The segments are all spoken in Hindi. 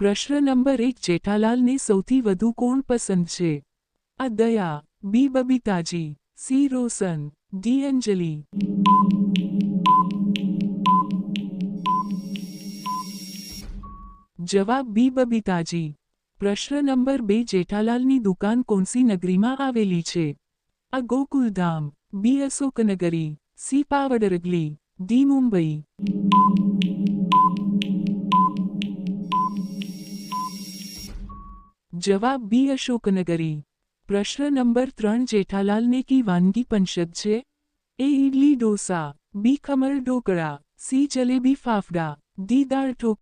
પ્રશ્ન નંબર એક, જેઠાલાલને સૌથી વધુ કોણ પસંદ છે? આ દયા, બી બબીતાજી, સી રોશન, ડી અંજલિ. જવાબ બી બબીતાજી. પ્રશ્ન નંબર બે, જેઠાલાલની દુકાન કોનસી નગરીમાં આવેલી છે? આ Gokuldham, B Ashoknagari, C Powdergali, D Mumbai. જવાબ બી અશોકનગરી પ્રશ્ન નંબર ત્રણ જેઠાલાલને કી વાનગી પંશદ છે A idli dosa B khaman dhokla C jalebi fafda D દાળ ઠોક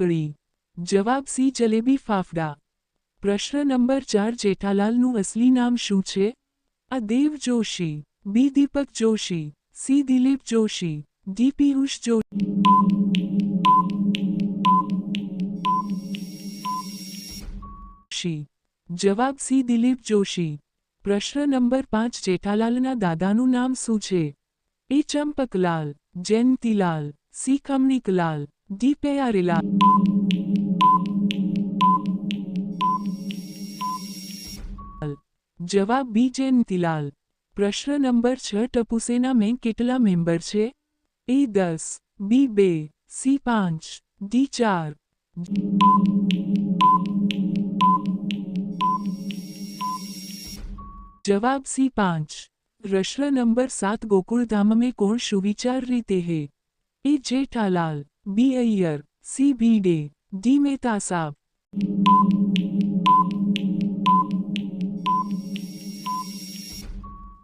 ઢોકળી જવાબ સી જલેબી ફાફડા પ્રશ્ન નંબર ચાર જેઠાલાલનું અસલી નામ શું છે A Dev Joshi B Deepak Joshi C Dilip Joshi D Piyush Joshi જવાબ સી દિલીપ જોશી પ્રશ્ન નંબર પાંચ જેઠાલાલના દાદાનું નામ શું છે A Champaklal Jayantilal C Khamanikalal D Pyarilal જવાબ બી જયંતીલાલ પ્રશ્ન નંબર છ ટપુસેના મેં કેટલા મેમ્બર છે A10, B2, C5, D4. जवाब सी पाँच। प्रश्न नंबर सात गोकुलधाम में कौन सुविचार रीते है? A Jethalal B Iyer C Bhide D Mehta साहब।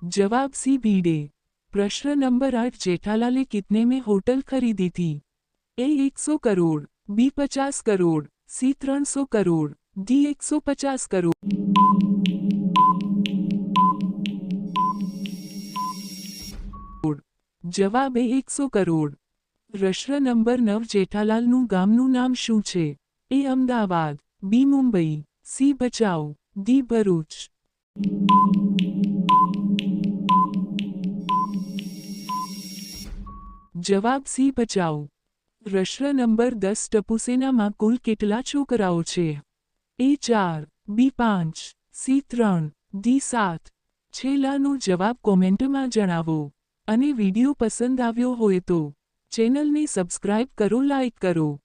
जवाब सी बी डे प्रश्न नंबर आठ जेठालाले कितने में होटल खरीदी थी ए एक सौ करोड़ बी पचास करोड़ सी त्रण सौ करोड़ डी एक सौ पचास करोड़ જવાબ એ એકસો કરોડ પ્રશ્ન નંબર નવ જેઠાલાલનું ગામનું નામ શું છે A Ahmedabad B Mumbai C Bhachau D Bharuch જવાબ સી ભચાઉ પ્રશ્ન નંબર દસ, ટપુસેનામાં કુલ કેટલા છોકરાઓ છે? એ ચાર, બી પાંચ, સી ત્રણ, ડી સાત. છેલ્લાનો જવાબ કોમેન્ટમાં જણાવો. અને વીડિયો પસંદ આવ્યો હોય તો ચેનલને સબસ્ક્રાઇબ કરો, લાઇક કરો.